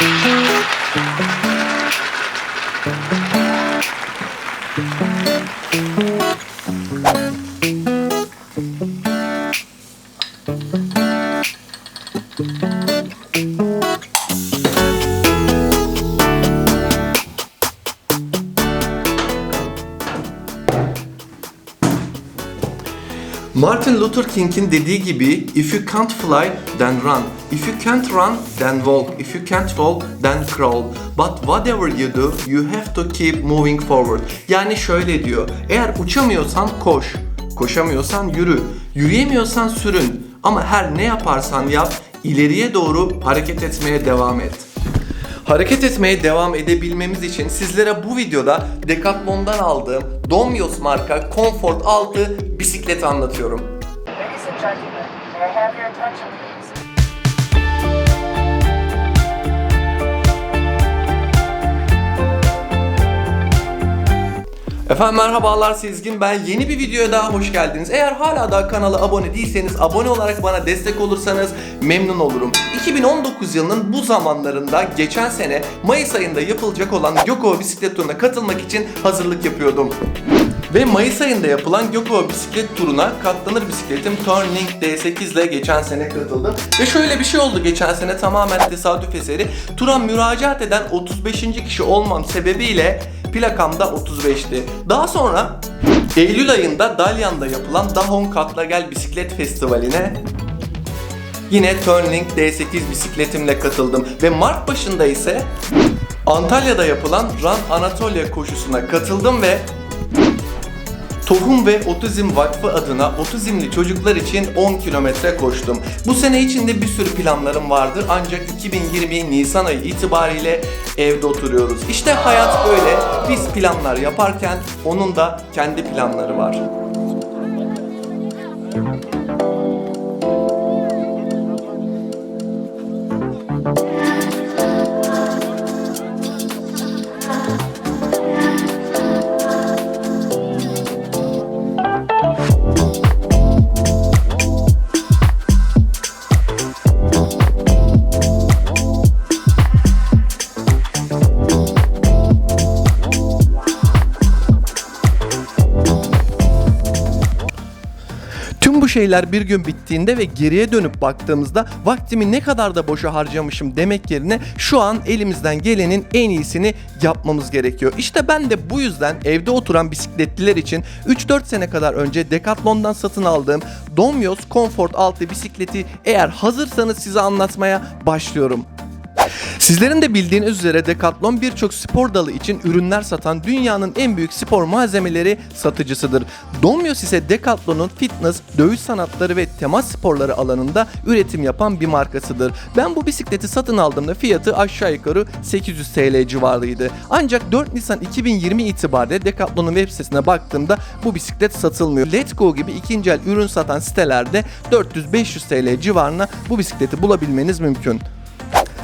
Thank you. Martin Luther King'in dediği gibi if you can't fly then run. If you can't run then walk. If you can't walk then crawl. But whatever you do you have to keep moving forward. Yani şöyle diyor. Eğer uçamıyorsan koş. Koşamıyorsan yürü. Yürüyemiyorsan sürün. Ama her ne yaparsan yap ileriye doğru hareket etmeye devam et. Hareket etmeye devam edebilmemiz için sizlere bu videoda Decathlon'dan aldığım Domyos marka Comfort 6 bisiklet anlatıyorum. Efendim merhabalar Sezgin ben yeni bir videoya daha hoş geldiniz. Eğer hala daha kanala abone değilseniz abone olarak bana destek olursanız memnun olurum. 2019 yılının bu zamanlarında geçen sene Mayıs ayında yapılacak olan Gökova bisiklet turuna katılmak için hazırlık yapıyordum. Ve Mayıs ayında yapılan Gökova bisiklet turuna katlanır bisikletim Turning D8 ile geçen sene katıldım. Ve şöyle bir şey oldu geçen sene tamamen tesadüf eseri. Tura müracaat eden 35. kişi olmam sebebiyle plakam da 35'ti. Daha sonra Eylül ayında Dalyan'da yapılan Dahon Katla Gel Bisiklet Festivali'ne Yine Turning D8 bisikletimle katıldım ve Mart başında ise Antalya'da yapılan Run Anatolia koşusuna katıldım ve Tohum ve Otizm Vakfı adına otizmli çocuklar için 10 kilometre koştum. Bu sene içinde bir sürü planlarım vardır ancak 2020 Nisan ayı itibariyle evde oturuyoruz. İşte hayat böyle. Biz planlar yaparken onun da kendi planları var. Bu şeyler bir gün bittiğinde ve geriye dönüp baktığımızda vaktimi ne kadar da boşa harcamışım demek yerine şu an elimizden gelenin en iyisini yapmamız gerekiyor. İşte ben de bu yüzden evde oturan bisikletliler için 3-4 sene kadar önce Decathlon'dan satın aldığım Domyos Comfort 6 bisikleti eğer hazırsanız size anlatmaya başlıyorum. Sizlerin de bildiğiniz üzere Decathlon birçok spor dalı için ürünler satan dünyanın en büyük spor malzemeleri satıcısıdır. Domyos ise Decathlon'un fitness, dövüş sanatları ve temas sporları alanında üretim yapan bir markasıdır. Ben bu bisikleti satın aldığımda fiyatı aşağı yukarı 800 TL civarıydı. Ancak 4 Nisan 2020 itibariyle Decathlon'un web sitesine baktığımda bu bisiklet satılmıyor. Let's Go gibi ikinci el ürün satan sitelerde 400-500 TL civarına bu bisikleti bulabilmeniz mümkün.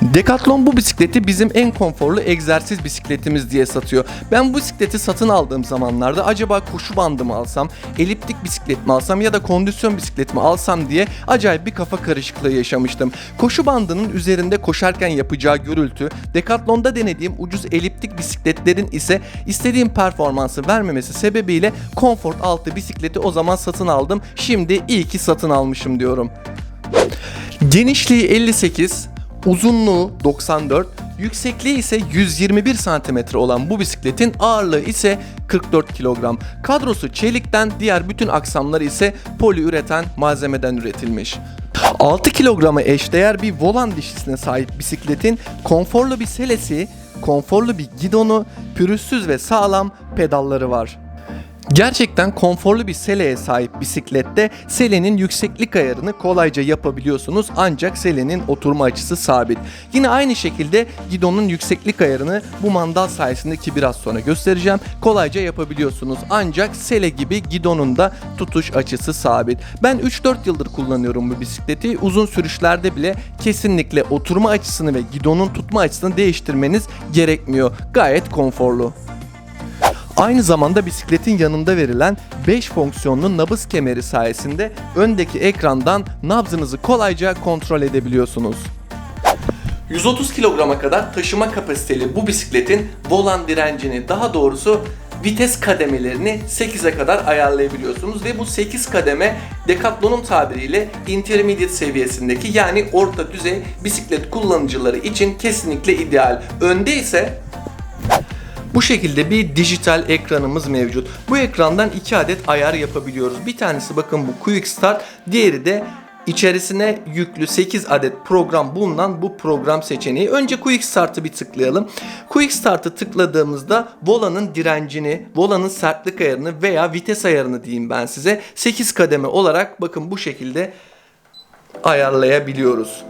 Decathlon bu bisikleti bizim en konforlu egzersiz bisikletimiz diye satıyor. Ben bu bisikleti satın aldığım zamanlarda acaba koşu bandı mı alsam, eliptik bisiklet mi alsam ya da kondisyon bisiklet mi alsam diye acayip bir kafa karışıklığı yaşamıştım. Koşu bandının üzerinde koşarken yapacağı gürültü, Decathlon'da denediğim ucuz eliptik bisikletlerin ise istediğim performansı vermemesi sebebiyle Comfort 6 bisikleti o zaman satın aldım. Şimdi iyi ki satın almışım diyorum. Genişliği 58, uzunluğu 94, yüksekliği ise 121 cm olan bu bisikletin ağırlığı ise 44 kilogram. Kadrosu çelikten, diğer bütün aksamları ise poliüreten malzemeden üretilmiş. 6 kilograma eşdeğer bir volan dişlisine sahip bisikletin konforlu bir selesi, konforlu bir gidonu, pürüzsüz ve sağlam pedalları var. Gerçekten konforlu bir seleye sahip bisiklette selenin yükseklik ayarını kolayca yapabiliyorsunuz ancak selenin oturma açısı sabit. Yine aynı şekilde gidonun yükseklik ayarını bu mandal sayesinde ki biraz sonra göstereceğim kolayca yapabiliyorsunuz. Ancak sele gibi gidonun da tutuş açısı sabit. Ben 3-4 yıldır kullanıyorum bu bisikleti. Uzun sürüşlerde bile kesinlikle oturma açısını ve gidonun tutma açısını değiştirmeniz gerekmiyor. Gayet konforlu. Aynı zamanda bisikletin yanında verilen 5 fonksiyonlu nabız kemeri sayesinde öndeki ekrandan nabzınızı kolayca kontrol edebiliyorsunuz. 130 kilograma kadar taşıma kapasiteli bu bisikletin volan direncini daha doğrusu vites kademelerini 8'e kadar ayarlayabiliyorsunuz ve bu 8 kademe Decathlon'un tabiriyle intermediate seviyesindeki yani orta düzey bisiklet kullanıcıları için kesinlikle ideal. Önde ise bu şekilde bir dijital ekranımız mevcut. Bu ekrandan iki adet ayar yapabiliyoruz. Bir tanesi bakın bu Quick Start, diğeri de içerisine yüklü 8 adet program bulunan bu program seçeneği. Önce Quick Start'ı bir tıklayalım. Quick Start'ı tıkladığımızda volanın direncini, volanın sertlik ayarını veya vites ayarını diyeyim ben size 8 kademe olarak bakın bu şekilde ayarlayabiliyoruz.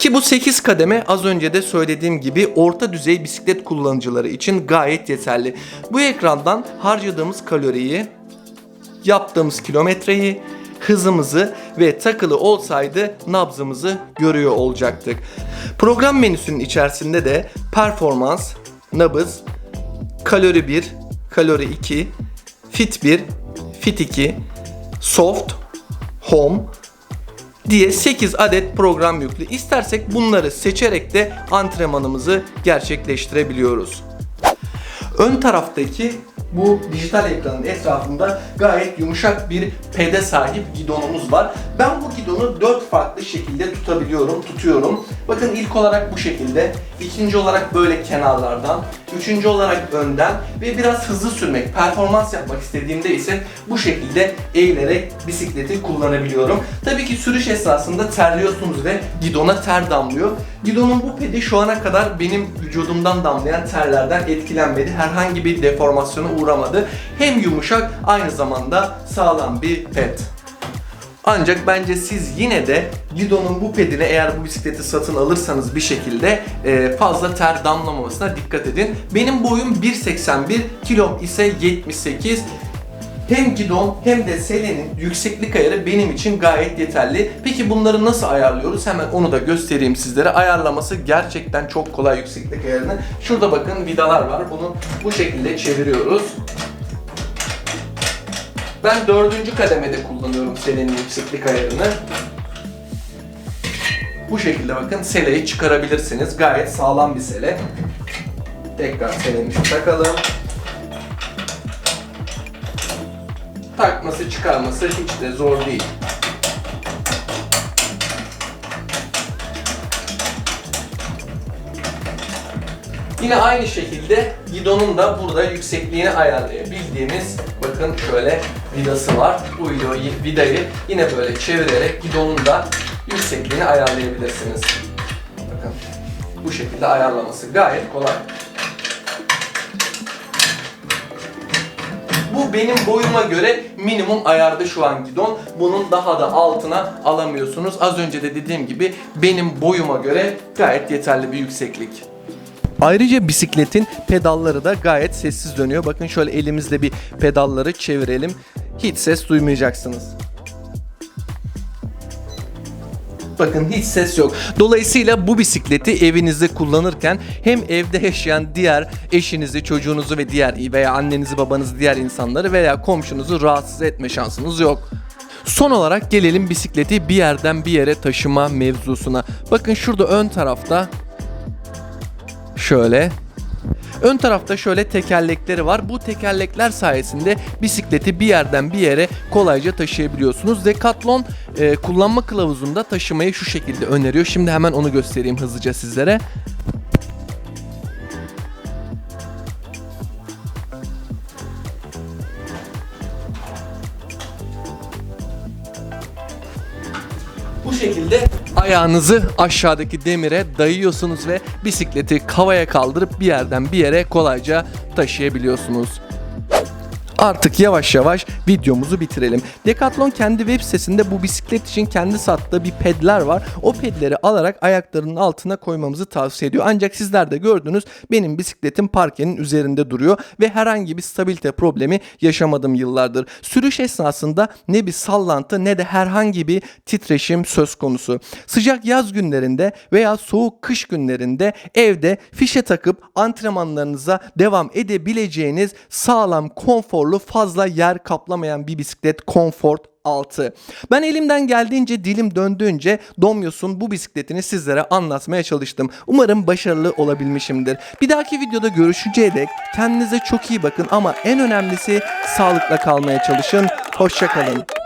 Ki bu 8 kademe az önce de söylediğim gibi orta düzey bisiklet kullanıcıları için gayet yeterli. Bu ekrandan harcadığımız kaloriyi, yaptığımız kilometreyi, hızımızı ve takılı olsaydı nabzımızı görüyor olacaktık. Program menüsünün içerisinde de performans, nabız, kalori 1, kalori 2, fit 1, fit 2, soft, home, diye 8 adet program yüklü. İstersek bunları seçerek de antrenmanımızı gerçekleştirebiliyoruz. Ön taraftaki bu dijital ekranın etrafında gayet yumuşak bir pede sahip gidonumuz var. Ben bu gidonu 4 farklı şekilde tutabiliyorum, tutuyorum. Bakın ilk olarak bu şekilde, ikinci olarak böyle kenarlardan, üçüncü olarak önden ve biraz hızlı sürmek, performans yapmak istediğimde ise bu şekilde eğilerek bisikleti kullanabiliyorum. Tabii ki sürüş esnasında terliyorsunuz ve gidona ter damlıyor. Gidonun bu pedi şu ana kadar benim vücudumdan damlayan terlerden etkilenmedi. Herhangi bir deformasyona uğramadı. Hem yumuşak aynı zamanda sağlam bir ped. Ancak bence siz yine de Gidon'un bu pedine eğer bu bisikleti satın alırsanız bir şekilde e, fazla ter damlamamasına dikkat edin. Benim boyum 1.81, kilom ise 78. Hem gidon hem de selenin yükseklik ayarı benim için gayet yeterli. Peki bunları nasıl ayarlıyoruz? Hemen onu da göstereyim sizlere. Ayarlaması gerçekten çok kolay yükseklik ayarını. Şurada bakın vidalar var. Bunu bu şekilde çeviriyoruz. Ben dördüncü kademede kullanıyorum selenin yükseklik ayarını. Bu şekilde bakın seleyi çıkarabilirsiniz. Gayet sağlam bir sele. Tekrar selemizi takalım. Takması çıkarması hiç de zor değil. Yine aynı şekilde gidonun da burada yüksekliğini ayarlayabildiğimiz bakın şöyle vidası var. Bu vidayı yine böyle çevirerek gidonun da yüksekliğini ayarlayabilirsiniz. Bakın bu şekilde ayarlaması gayet kolay. Bu benim boyuma göre minimum ayarda şu an gidon. Bunun daha da altına alamıyorsunuz. Az önce de dediğim gibi benim boyuma göre gayet yeterli bir yükseklik. Ayrıca bisikletin pedalları da gayet sessiz dönüyor. Bakın şöyle elimizle bir pedalları çevirelim. Hiç ses duymayacaksınız. Bakın hiç ses yok. Dolayısıyla bu bisikleti evinizde kullanırken hem evde yaşayan diğer eşinizi, çocuğunuzu ve diğer veya annenizi, babanızı, diğer insanları veya komşunuzu rahatsız etme şansınız yok. Son olarak gelelim bisikleti bir yerden bir yere taşıma mevzusuna. Bakın şurada ön tarafta şöyle Ön tarafta şöyle tekerlekleri var. Bu tekerlekler sayesinde bisikleti bir yerden bir yere kolayca taşıyabiliyorsunuz. Decathlon e, kullanma kılavuzunda taşımayı şu şekilde öneriyor. Şimdi hemen onu göstereyim hızlıca sizlere. Ayağınızı aşağıdaki demire dayıyorsunuz ve bisikleti havaya kaldırıp bir yerden bir yere kolayca taşıyabiliyorsunuz. Artık yavaş yavaş videomuzu bitirelim. Decathlon kendi web sitesinde bu bisiklet için kendi sattığı bir pedler var. O pedleri alarak ayaklarının altına koymamızı tavsiye ediyor. Ancak sizler de gördünüz benim bisikletim parkenin üzerinde duruyor ve herhangi bir stabilite problemi yaşamadım yıllardır. Sürüş esnasında ne bir sallantı ne de herhangi bir titreşim söz konusu. Sıcak yaz günlerinde veya soğuk kış günlerinde evde fişe takıp antrenmanlarınıza devam edebileceğiniz sağlam, konforlu, fazla yer kaplamayan bir bisiklet Comfort 6. Ben elimden geldiğince dilim döndüğünce Domyos'un bu bisikletini sizlere anlatmaya çalıştım. Umarım başarılı olabilmişimdir. Bir dahaki videoda görüşeceğe dek kendinize çok iyi bakın ama en önemlisi sağlıkla kalmaya çalışın. Hoşçakalın.